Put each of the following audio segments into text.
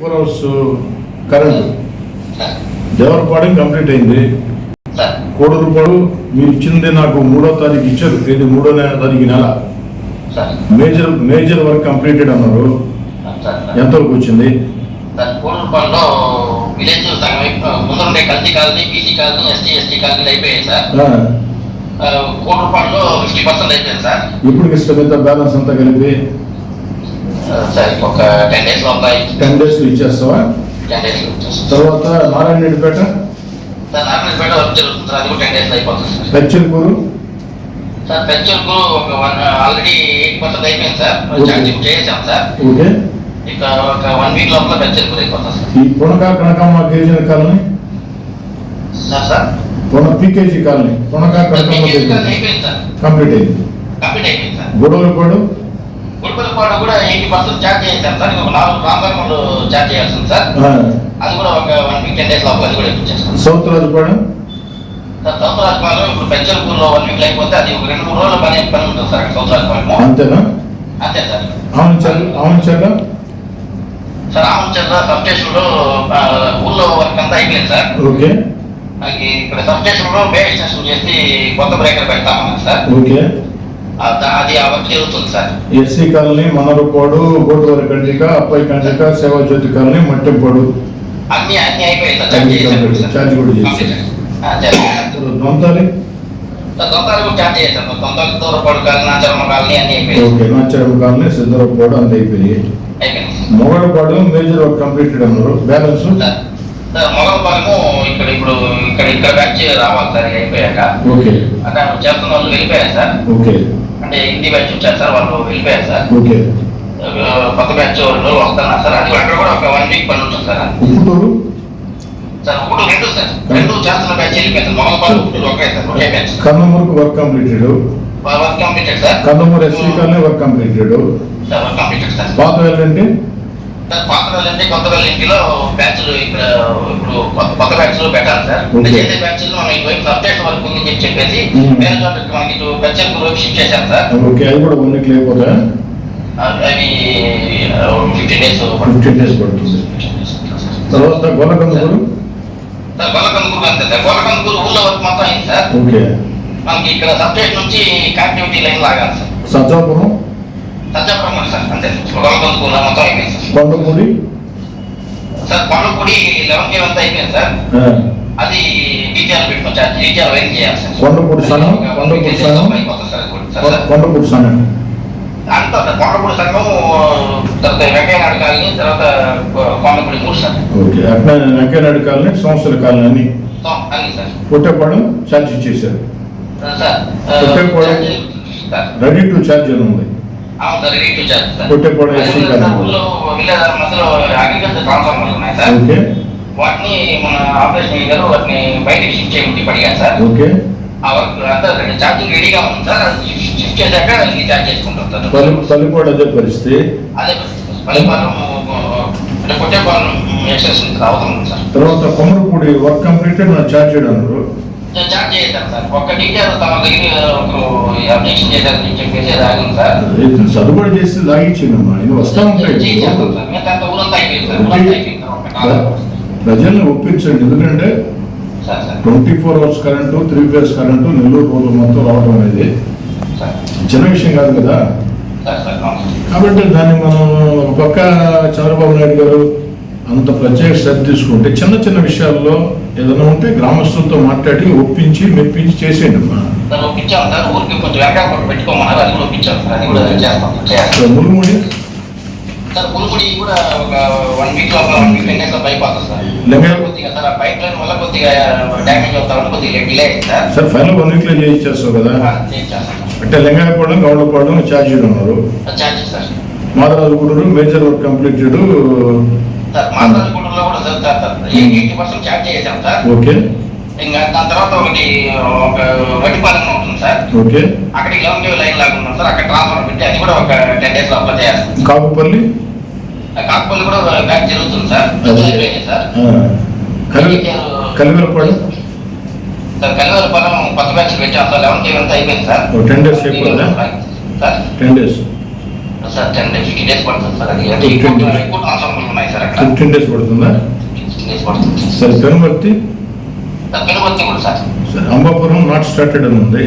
Four hours current Devarapadu complete అయింది. రూపాయలు మీరు ఇచ్చింది నాకు మూడో తారీఖు ఇచ్చారు ఇది మూడో తారీఖు నెల. మేజర్ మేజర్ వర్క్ కంప్లీటెడ్ అన్నారు. ఎంతవరకు వచ్చింది? కోడూరుపాడులో విలేజ్ ముందుండే కల్తీ colony BC colony ST ST colony అయిపోయాయి సార్. కోడూరుపాడులో ఫిఫ్టీ పర్సెంట్ అయిపోయింది సార్. ఇప్పుడు ఇష్టమైతే బ్యాలెన్స్ అంతా కలిపి సార్ ఒక టెన్ డేస్ లోపల టెన్ డేస్ ఇచ్చేస్తావా? టెన్ డేస్ తర్వాత నారాయణ రెడ్డిపేట సార్ నార్మల్పేట వర్క్ జరుగుతుంది సార్ అది కూడా టెన్ డేస్ అయిపోతుంది సార్. సార్ ఒక వన్ ఆల్రెడీ ఎయిట్ పర్సెంట్ అయిపోయింది సార్. ఛార్జింగ్ చేసాం సార్. ఓకే ఇక ఒక వన్ వీక్ లోపల పెంచర్కు అయిపోతుంది సార్. ఈ Kanakamma KG colony? Sir sir? పుణ PKG colony. Kanakamma sir. Complete అయింది. కంప్లీట్ అయిపోయింది సార్. గొడవలపాడు కూడా ఎయిటీ పర్సెంట్ ఛార్జ్ చేశాం సార్. ఇంకొక నాలుగు ట్రాన్స్ఫార్మర్లు ఛార్జ్ చేయాల్సింది సార్. అది కూడా ఒక వన్ వీక్ టెన్ డేస్ లోపల అది కూడా ఇప్పించేస్తాం. South Rajupadu? Sir south Rajapalem ఇప్పుడు పెంచర్పూర్లో వన్ వీక్ అయిపోతే అది ఒక రెండు మూడు రోజుల పని పని ఉంటుంది సార్ సౌత్ రాజపాలెం అంతేనా? అంతే sir. Amanchal Amanchal sir Ramachandra sub స్టేషన్లో ఊళ్ళో వర్క్ అంతా అయిపోయింది సార్. ఓకే. మనకి ఇక్కడ సబ్ స్టేషన్లో బే ఎక్స్టెన్షన్ చేసి కొత్త బ్రేకర్ పెడతామన్నారు సార్. ఓకే. అది జరుగుతుంది sir. SC colony Manarapadu Gotuvari Kandrika Appayi Kandrika Sevajyothi colony Mattempadu. అన్ని అన్ని అన్ని ఛార్జ్ కూడా. Dontali? Charge Durapadu colony colony okay colony Siddharapadu అయిపోయింది మొగడపాడు మేజర్ వర్క్ కంప్లీటెడ్ అన్నారు. బ్యాలెన్స్ ఇక్కడ ఇప్పుడు ఇక్కడ ఇక్కడ బ్యాచ్ రావాలి సార్ అయిపోయాక. ఓకే. అక్కడ చేస్తున్న వాళ్ళు వెళ్ళిపోయారు సార్. ఓకే. హిందీ బ్యాచ్ వచ్చారు సార్ వాళ్ళు వెళ్ళిపోయారు సార్. కొత్త బ్యాచ్ వాళ్ళు వస్తున్నారు సార్. అది అక్కడ కూడా ఒక వన్ వీక్ పని ఉంటుంది సార్. సార్ రెండు సార్. రెండు చేస్తున్న బ్యాచ్ వెళ్ళిపోయింది మొగల పాలెం ఇప్పుడు ఒకే సార్. ఒకే batch కన్నమూరుకు work completed work completed sir. Kannamuru SC work completed work completed sir. వెళ్ళండి. సార్ పాత వెళ్ళండి కొత్త వెళ్ళింటిలో బ్యాచ్లు ఇక్కడ ఇప్పుడు కొత్త కొత్త బ్యాచ్లు పెట్టాలి సార్. చేసే బ్యాచ్లు మనం ఇటువైపు సబ్జెక్ట్ వరకు ఉంది చెప్పి చెప్పేసి. వేరే చోటకి మనకి ఇటు బెచ్చల్ వైపు షిఫ్ట్ చేశాం సార్. ఓకే అది కూడా వన్ వీక్ అయిపోతాయా అవి- అవి ఫిఫ్టీన్ డేస్ ఫిఫ్టీన్ డేస్ పడుతుంది. తర్వాత గొల్లకందుకూరు అంతే సార్. గొల్లకందుకూరు ఊళ్ళో వరకు మొత్తం అయింది సార్. ఓకే. మనకి ఇక్కడ సబ్జెక్ట్ నుంచి కనెక్టివిటీ లైన్ లాగాలి sir. Sajjapuram? Satyapuram Kondapudi sir Kondapudi eleven K అంతా అయిపోయింది సార్. అది డీటెయిల్ పెట్టుకోవచ్చు సార్ డీటెయిల్ వైన్ చేయాలి సార్. కొండపూడి సంఘం కొండపూడి సంఘం సార్ కొండపూడి సంఘం అంతా సార్ కొండపూడి సంఘం తర్వాత వెంకయ్య నాయుడు కాలనీ తర్వాత కొండపూడి మూడు సార్. ఓకే అట్లా కాలనీ సంవత్సరాల కాలనీ పుట్టపాడు ఛార్జ్ ఇచ్చేసారు రెడీ టు ఛార్జ్ అని ఉంది. సార్. ఓకే. వాటిని మన ఆపరేషన్ గారు వాటిని బయటికి షిఫ్ట్ చేయమని పడిగారు సార్. ఓకే. ఆ వర్క్ అంతా ఛార్జింగ్ రెడీగా ఉంది సార్. అది షిఫ్ట్ చేశాక ఇది ఛార్జ్ చేసుకుంటాం సార్ పల్లిపాడు అదే పరిస్థితి. అదే పల్లెపాలెం అంటే కొట్టేపాలెం ఎక్స్టెన్షన్ అవుతుంది సార్. తర్వాత కొమరపూడి వర్క్ కంప్లీటెడ్ నా ఛార్జ్ అన్నారు నేను చార్జ్ చేశాను సార్. ఒక్క డీటెయిల్ తమ దగ్గర ఒకరు అబ్జెక్షన్ చేశారని చెప్పేసి అది ఆగింది సార్ ఇది సర్దుబాటు చేసి లాగించిందమ్మా ఇది వస్తా ఉంటాయి ప్రజల్ని ఒప్పించండి. ఎందుకంటే twenty four hours current three phase current Nellore రోజు మొత్తం రావడం అనేది చిన్న విషయం కాదు కదా. కాబట్టి దాన్ని మనం ఒక పక్క చంద్రబాబు నాయుడు గారు అంత ప్రత్యేక శ్రద్ధ తీసుకుంటే చిన్న చిన్న విషయాల్లో ఏదైనా ఉంటే గ్రామస్తులతో మాట్లాడి ఒప్పించి మెప్పించి చేసేయండి అమ్మా. ఒప్పించాం సార్ వన్ వీక్లో చేయించేస్తావు కదా? అంటే లింగాయపాడు గౌడపాడు ఛార్జ్ ఉన్నారు. Charges sir. Madarajuguduru major work completed sir మాట్లాడుకుంటున్నా కూడా sir. Sir sir eighty percent charge చేసాం సార్. ఓకే. ఇంకా దాని తర్వాత ఒకటి ఒక వడ్డీపాలెం ఉంటుంది sir. Okay. Eleven KV line లాగా సార్. అక్కడ ట్రాన్స్ఫర్ పెట్టి అది కూడా ఒక టెన్ డేస్ చేయాలి కాకుపల్లి? కాకపోతే కూడా బ్యాక్ జరుగుతుంది సార్. సార్. సార్ కొత్త బ్యాచ్ పెట్టాం సార్. లెవెన్ కేవ్ అంతా అయిపోయింది సార్? ఓ 10 days అయిపోయిందా? Sir. Ten days sir ten days fifteen days పడుతుంది సార్ అది అంటే 15 ఇంకోటి days. ఇంకోటి అవసరం ఉన్నాయి సార్ అక్కడ ఫిఫ్టీన్ డేస్ పడుతుందా ఫిఫ్టీన్ డేస్ పడుతుంది సరే పెనుమర్తి సార్ కూడా సార్ సరే అంబాపురం నాట్ స్టార్టెడ్ అని ఉంది.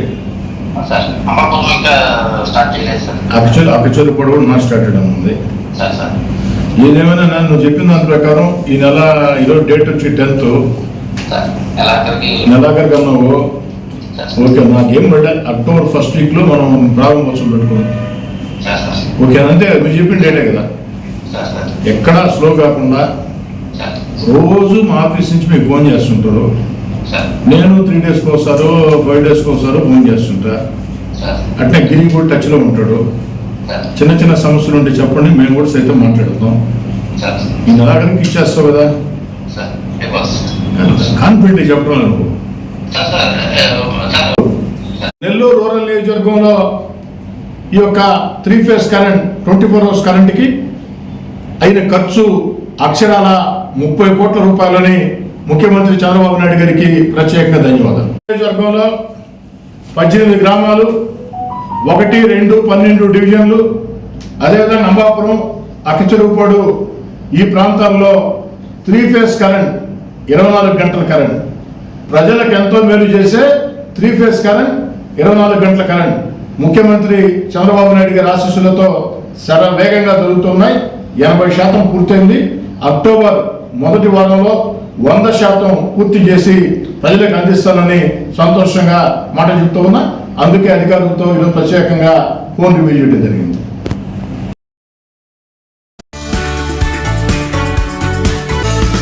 సార్ అమర్పురం ఇంకా స్టార్ట్ చేయలేదు సార్ అకచూరు అకచూరు కూడా నాట్ స్టార్టెడ్ అని ఉంది. సార్ సార్ ఏదేమైనా నేను నువ్వు చెప్పిన దాని ప్రకారం ఈ నెల ఈరోజు డేట్ వచ్చి టెన్త్. నెలాఖరికి అన్నావు ఓకే నాకేం పడ్డా అక్టోబర్ ఫస్ట్ వీక్లో మనం ప్రారంభోత్సవం పెట్టుకున్నాం. ఓకే అంతే మీరు చెప్పిన డేటే కదా. ఎక్కడా స్లో కాకుండా రోజు మా ఆఫీస్ నుంచి మీకు ఫోన్ చేస్తుంటారు. నేను త్రీ డేస్కి ఒకసారి ఫైవ్ డేస్కి ఒకసారి ఫోన్ చేస్తుంటా. అట్నే గిరి కూడా టచ్లో ఉంటాడు. చిన్న చిన్న సమస్యలు ఉంటే చెప్పండి మేము కూడా సైతం మాట్లాడుతాం. ఈ నెలాఖరికి ఇచ్చేస్తావు కదా? కాన్ఫిడెంట్ చెప్పడం నువ్వు నెల్లూరు రూరల్ నియోజకవర్గంలో ఈ యొక్క three phase current twenty four hours కరెంట్కి అయిన ఖర్చు అక్షరాల ముప్పై కోట్ల రూపాయలని ముఖ్యమంత్రి చంద్రబాబు నాయుడు గారికి ప్రత్యేకంగా ధన్యవాదాలు. నియోజకవర్గంలో పద్దెనిమిది గ్రామాలు ఒకటి రెండు పన్నెండు డివిజన్లు అదేవిధంగా అంబాపురం అక్కచెరువుపాడు ఈ ప్రాంతాల్లో త్రీ ఫేస్ కరెంట్ ఇరవై నాలుగు గంటల కరెంట్. ప్రజలకు ఎంతో మేలు చేసే త్రీ ఫేస్ కరెంట్ ఇరవై నాలుగు గంటల కరెంట్. ముఖ్యమంత్రి చంద్రబాబు నాయుడు గారి ఆశీస్సులతో శర వేగంగా జరుగుతున్నాయి. ఎనభై శాతం పూర్తయింది. అక్టోబర్ మొదటి వారంలో వంద శాతం పూర్తి చేసి ప్రజలకు అందిస్తానని సంతోషంగా మాట చెప్తూ ఉన్నా. అందుకే అధికారులతో ఈరోజు ప్రత్యేకంగా ఫోన్ రివ్యూ చేయడం జరిగింది.